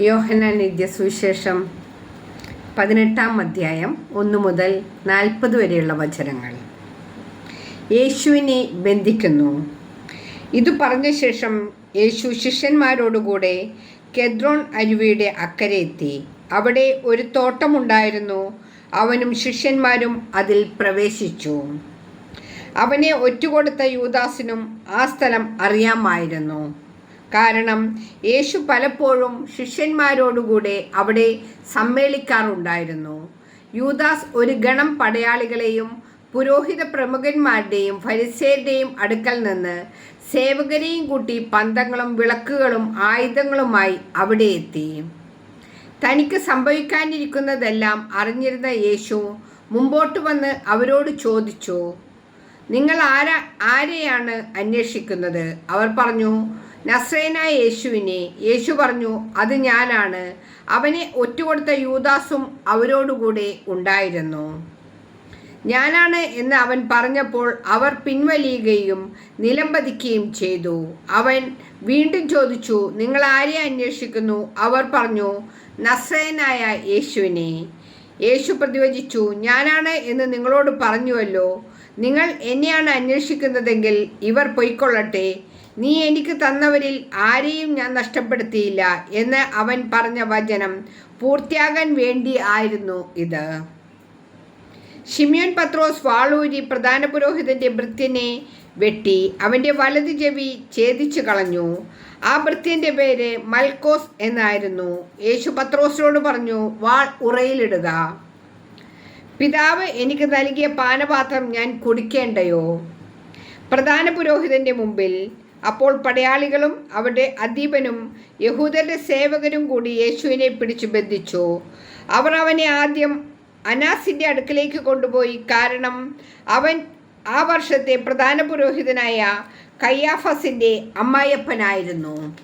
എഴുതിയ സുവിശേഷം പതിനെട്ടാം അധ്യായം ഒന്ന് മുതൽ നാൽപ്പത് വരെയുള്ള വചനങ്ങൾ. യേശുവിനെ ബന്ധിക്കുന്നു. ഇത് പറഞ്ഞ ശേഷം യേശു ശിഷ്യന്മാരോടുകൂടെ കെദ്രോൺ അരുവിയുടെ അക്കരെ എത്തി. അവിടെ ഒരു തോട്ടമുണ്ടായിരുന്നു. അവനും ശിഷ്യന്മാരും അതിൽ പ്രവേശിച്ചു. അവനെ ഒറ്റുകൊടുത്ത യൂദാസിനും ആ സ്ഥലം അറിയാമായിരുന്നു. കാരണം യേശു പലപ്പോഴും ശിഷ്യന്മാരോടുകൂടെ അവിടെ സമ്മേളിക്കാറുണ്ടായിരുന്നു. യൂദാസ് ഒരു ഗണം പടയാളികളെയും പുരോഹിത പ്രമുഖന്മാരുടെയും ഫരിസേരുടെയും അടുക്കൽ നിന്ന് സേവകരെയും കൂട്ടി പന്തങ്ങളും വിളക്കുകളും ആയുധങ്ങളുമായി അവിടെ എത്തി. തനിക്ക് സംഭവിക്കാനിരിക്കുന്നതെല്ലാം അറിഞ്ഞിരുന്ന യേശു മുമ്പോട്ട് വന്ന് അവരോട് ചോദിച്ചു നിങ്ങൾ ആരാ ആരെയാണ് അന്വേഷിക്കുന്നത്? അവർ പറഞ്ഞു നസ്രേനായ യേശുവിനെ യേശു പറഞ്ഞു അത് ഞാനാണ്. അവനെ ഒറ്റുകൊടുത്ത യൂദാസും അവരോടുകൂടെ ഉണ്ടായിരുന്നു. ഞാനാണ് എന്ന് അവൻ പറഞ്ഞപ്പോൾ അവർ പിൻവലിയുകയും നിലംപതിക്കുകയും ചെയ്തു. അവൻ വീണ്ടും ചോദിച്ചു നിങ്ങൾ ആരെ അന്വേഷിക്കുന്നു? അവർ പറഞ്ഞു നസ്രേനായ യേശുവിനെ. യേശു പ്രതിവചിച്ചു ഞാനാണ് എന്ന് നിങ്ങളോട് പറഞ്ഞുവല്ലോ. നിങ്ങൾ എന്നെയാണ് അന്വേഷിക്കുന്നതെങ്കിൽ ഇവർ പൊയ്ക്കൊള്ളട്ടെ. നീ എനിക്ക് തന്നവരിൽ ആരെയും ഞാൻ നഷ്ടപ്പെടുത്തിയില്ല എന്ന് അവൻ പറഞ്ഞ വചനം പൂർത്തിയാകാൻ വേണ്ടി ആയിരുന്നു ഇത്. ഷിമിയോൻ പത്രോസ് വാളൂരി പ്രധാന പുരോഹിതന്റെ ഭൃത്യനെ വെട്ടി അവന്റെ വലത് ചെവി ഛേദിച്ചു കളഞ്ഞു. ആ ഭൃത്യന്റെ പേര് മൽക്കോസ് എന്നായിരുന്നു. യേശു പത്രോസിനോട് പറഞ്ഞു വാൾ ഉറയിലിടുക. പിതാവ് എനിക്ക് നൽകിയ പാനപാത്രം ഞാൻ കുടിക്കേണ്ടയോ? പ്രധാന പുരോഹിതന്റെ മുമ്പിൽ അപ്പോൾ പടയാളികളും അവരുടെ അധീപനും യഹൂദരുടെ സേവകരും കൂടി യേശുവിനെ പിടിച്ചു ബന്ധിച്ചു. അവർ അവനെ ആദ്യം അനാസിന്റെ അടുക്കലേക്ക് കൊണ്ടുപോയി. കാരണം അവൻ ആ വർഷത്തെ പ്രധാന പുരോഹിതനായ കയ്യാഫസിന്റെ അമ്മായപ്പനായിരുന്നു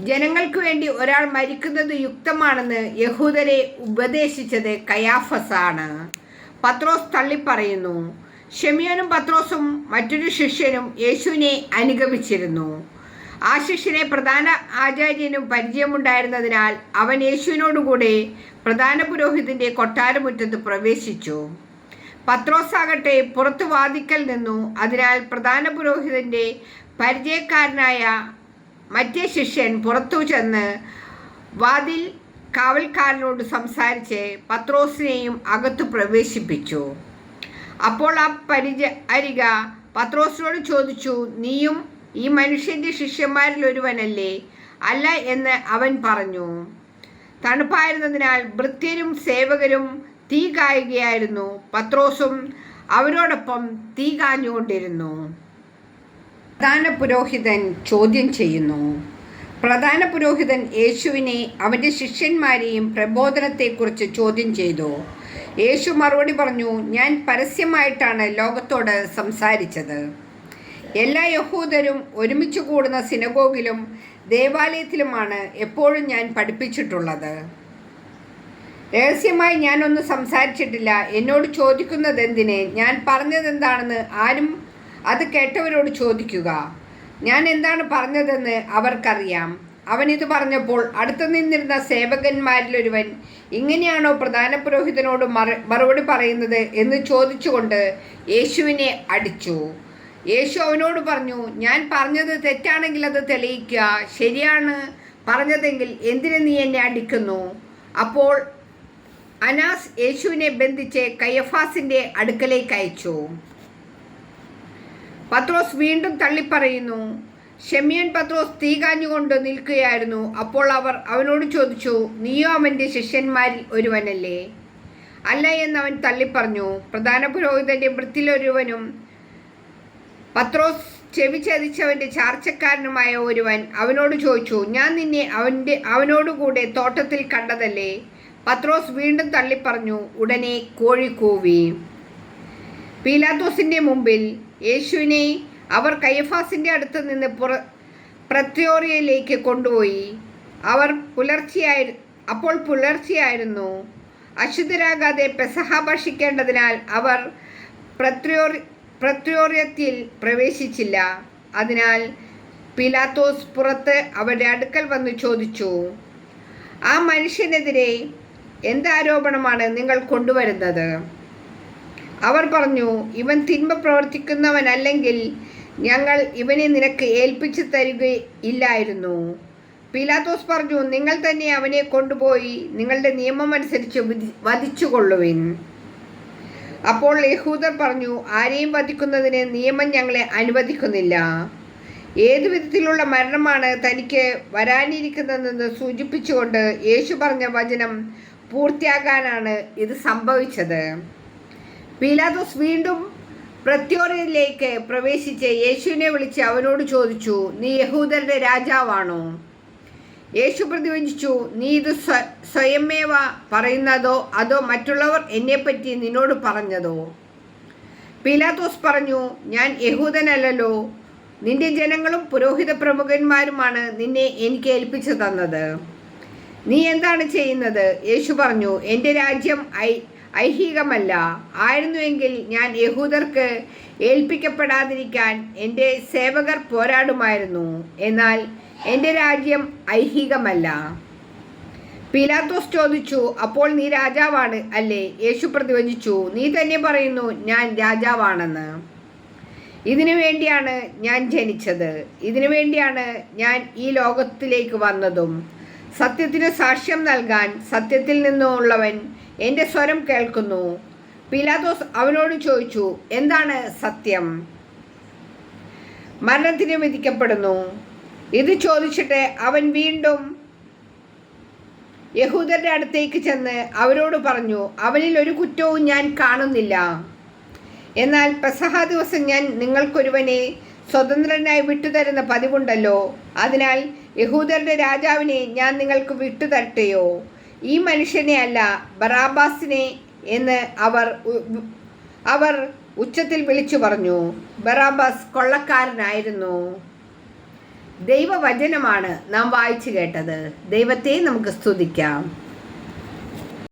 ജനങ്ങൾക്ക് വേണ്ടി ഒരാൾ മരിക്കുന്നത് യുക്തമാണെന്ന് യഹൂദരെ ഉപദേശിച്ചത് കയാഫസാണ് പത്രോസ് തള്ളിപ്പറയുന്നു. ഷെമിയോനും പത്രോസും മറ്റൊരു ശിഷ്യനും യേശുവിനെ അനുഗമിച്ചിരുന്നു. ആ ശിഷ്യനെ പ്രധാന ആചാര്യനും പരിചയമുണ്ടായിരുന്നതിനാൽ അവൻ യേശുവിനോടുകൂടെ പ്രധാന പുരോഹിതന്റെ കൊട്ടാരമുറ്റത്ത് പ്രവേശിച്ചു. പത്രോസാകട്ടെ പുറത്തു വാദിക്കൽ നിന്നു. അതിനാൽ പ്രധാന പുരോഹിതന്റെ പരിചയക്കാരനായ മറ്റേ ശിഷ്യൻ പുറത്തു ചെന്ന് വാതിൽ കാവൽക്കാരനോട് സംസാരിച്ച് പത്രോസിനെയും അകത്തു പ്രവേശിപ്പിച്ചു. അപ്പോൾ ആ പരിച അരിക പത്രോസിനോട് ചോദിച്ചു നീയും ഈ മനുഷ്യന്റെ ശിഷ്യന്മാരിൽ ഒരുവനല്ലേ? അല്ല എന്ന് അവൻ പറഞ്ഞു. തണുപ്പായിരുന്നതിനാൽ ഭൃത്യരും സേവകരും തീ കായുകയായിരുന്നു. പത്രോസും അവരോടൊപ്പം തീ കാഞ്ഞുകൊണ്ടിരുന്നു. പ്രധാന പുരോഹിതൻ ചോദ്യം ചെയ്യുന്നു. പ്രധാന പുരോഹിതൻ യേശുവിനെ അവന്റെ ശിഷ്യന്മാരെയും പ്രബോധനത്തെക്കുറിച്ച് ചോദ്യം ചെയ്തു. യേശു മറുപടി പറഞ്ഞു ഞാൻ പരസ്യമായിട്ടാണ് ലോകത്തോട് സംസാരിച്ചത്. എല്ലാ യഹൂദരും ഒരുമിച്ച് കൂടുന്ന സിനഗോഗിലും ദേവാലയത്തിലുമാണ് എപ്പോഴും ഞാൻ പഠിപ്പിച്ചിട്ടുള്ളത്. രഹസ്യമായി ഞാനൊന്നും സംസാരിച്ചിട്ടില്ല. എന്നോട് ചോദിക്കുന്നത് എന്തിനെ ഞാൻ പറഞ്ഞതെന്താണെന്ന് ആരും അത് കേട്ടവരോട് ചോദിക്കുക. ഞാൻ എന്താണ് പറഞ്ഞതെന്ന് അവർക്കറിയാം. അവൻ ഇത് പറഞ്ഞപ്പോൾ അടുത്തു നിന്നിരുന്ന സേവകന്മാരിലൊരുവൻ ഇങ്ങനെയാണോ പ്രധാന പുരോഹിതനോട് മറുപടി പറയുന്നത്? എന്ന് ചോദിച്ചുകൊണ്ട് യേശുവിനെ അടിച്ചു. യേശു അവനോട് പറഞ്ഞു ഞാൻ പറഞ്ഞത് തെറ്റാണെങ്കിൽ അത് തെളിയിക്കുക. ശരിയാണ്. പറഞ്ഞതെങ്കിൽ എന്തിനു നീ എന്നെ അടിക്കുന്നു? അപ്പോൾ അനാസ് യേശുവിനെ ബന്ധിച്ച് കയ്യഫാസിന്റെ അടുക്കലേക്ക് അയച്ചു. പത്രോസ് വീണ്ടും തള്ളിപ്പറയുന്നു ഷെമിയൻ പത്രോസ് തീ കാഞ്ഞുകൊണ്ട് നിൽക്കുകയായിരുന്നു. അപ്പോൾ അവർ അവനോട് ചോദിച്ചു നീയോ അവന്റെ ശിഷ്യന്മാരിൽ ഒരുവനല്ലേ? അല്ല എന്നവൻ തള്ളിപ്പറഞ്ഞു. പ്രധാന പുരോഹിതന്റെ വൃത്തിലൊരുവനും പത്രോസ് ചെവി ചതിച്ചവന്റെ ചാർച്ചക്കാരനുമായ ഒരുവൻ അവനോട് ചോദിച്ചു ഞാൻ നിന്നെ അവന്റെ അവനോടുകൂടെ തോട്ടത്തിൽ കണ്ടതല്ലേ? പത്രോസ് വീണ്ടും തള്ളിപ്പറഞ്ഞു ഉടനെ കോഴിക്കൂവി കൂവി. പീലാത്തോസിന്റെ മുമ്പിൽ യേശുവിനെ അവർ കൈഫാസിന്റെ അടുത്ത് നിന്ന് പുറ പ്രത്യോറിയയിലേക്ക് കൊണ്ടുപോയി. അവർ പുലർച്ചെയായി അപ്പോൾ പുലർച്ചെയായിരുന്നു. അശുദ്ധരാകാതെ പെസഹ ഭക്ഷിക്കേണ്ടതിനാൽ അവർ പ്രത്യോറി പ്രത്യോറിയത്തിൽ പ്രവേശിച്ചില്ല. അതിനാൽ പിലാത്തോസ് പുറത്ത് അവരുടെ അടുക്കൽ വന്ന് ചോദിച്ചു ആ മനുഷ്യനെതിരെ എന്താരോപണമാണ് നിങ്ങൾ കൊണ്ടുവരുന്നത്? അവർ പറഞ്ഞു ഇവൻ തിന്മ പ്രവർത്തിക്കുന്നവനല്ലെങ്കിൽ ഞങ്ങൾ ഇവനെ നിനക്ക് ഏൽപ്പിച്ചു തരികയില്ലായിരുന്നു. പീലാത്തോസ് പറഞ്ഞു നിങ്ങൾ തന്നെ അവനെ കൊണ്ടുപോയി നിങ്ങളുടെ നിയമം അനുസരിച്ച് വിധി- വധിച്ചുകൊള്ളുവിൻ. അപ്പോൾ യഹൂദർ പറഞ്ഞു ആരെയും വധിക്കുന്നതിന് നിയമം ഞങ്ങളെ അനുവദിക്കുന്നില്ല. ഏതു വിധത്തിലുള്ള മരണമാണ് തനിക്ക് വരാനിരിക്കുന്നതെന്ന് സൂചിപ്പിച്ചുകൊണ്ട് യേശു പറഞ്ഞ വചനം പൂർത്തിയാകാനാണ് ഇത് സംഭവിച്ചത്. പീലാദോസ് വീണ്ടും പ്രത്യോറിയിലേക്ക് പ്രവേശിച്ച് യേശുവിനെ വിളിച്ച് അവനോട് ചോദിച്ചു നീ യഹൂദരുടെ രാജാവാണോ? യേശു പ്രതിവചിച്ചു നീ ഇത് സ്വ- സ്വയമേവ പറയുന്നതോ അതോ മറ്റുള്ളവർ എന്നെപ്പറ്റി നിന്നോട് പറഞ്ഞതോ? പീലാത്തോസ് പറഞ്ഞു ഞാൻ യഹൂദനല്ലല്ലോ നിന്റെ ജനങ്ങളും പുരോഹിത പ്രമുഖന്മാരുമാണ് നിന്നെ എനിക്ക് ഏൽപ്പിച്ചു തന്നത്. നീ എന്താണ് ചെയ്യുന്നത്? യേശു പറഞ്ഞു എന്റെ രാജ്യം ഐ ഐഹികമല്ല. ആയിരുന്നുവെങ്കിൽ ഞാൻ യഹൂദർക്ക് ഏൽപ്പിക്കപ്പെടാതിരിക്കാൻ എന്റെ സേവകർ പോരാടുമായിരുന്നു. എന്നാൽ എന്റെ രാജ്യം ഐഹികമല്ല. പീലാത്തോസ് ചോദിച്ചു അപ്പോൾ നീ രാജാവാണ് അല്ലേ? യേശു പ്രതിവചിച്ചു നീ തന്നെ പറയുന്നു ഞാൻ രാജാവാണെന്ന്. ഇതിനു വേണ്ടിയാണ് ഞാൻ ജനിച്ചത്. ഇതിനു വേണ്ടിയാണ് ഞാൻ ഈ ലോകത്തിലേക്ക് വന്നതും. സത്യത്തിന് സാക്ഷ്യം നൽകാൻ സത്യത്തിൽ നിന്നുള്ളവൻ എന്റെ സ്വരം കേൾക്കുന്നു. പിലാത്തോസ് അവനോട് ചോദിച്ചു എന്താണ് സത്യം? മരണത്തിന് വിധിക്കപ്പെടുന്നു. ഇത് ചോദിച്ചിട്ട് അവൻ വീണ്ടും യഹൂദരുടെ അടുത്തേക്ക് ചെന്ന് അവരോട് പറഞ്ഞു അവനിൽ ഒരു കുറ്റവും ഞാൻ കാണുന്നില്ല. എന്നാൽ പെസഹ ദിവസം ഞാൻ നിങ്ങൾക്കൊരുവനെ സ്വതന്ത്രനായി വിട്ടുതരുന്ന പതിവുണ്ടല്ലോ. അതിനാൽ യഹൂദരുടെ രാജാവിനെ ഞാൻ നിങ്ങൾക്ക് വിട്ടുതരട്ടെയോ? ഈ മനുഷ്യനെ അല്ല ബറാബാസിനെ എന്ന് അവർ അവർ ഉച്ചത്തിൽ വിളിച്ചു പറഞ്ഞു ബറാബാസ് കൊള്ളക്കാരനായിരുന്നു. ദൈവവചനമാണ് നാം വായിച്ചു കേട്ടത്. ദൈവത്തെ നമുക്ക് സ്തുതിക്കാം.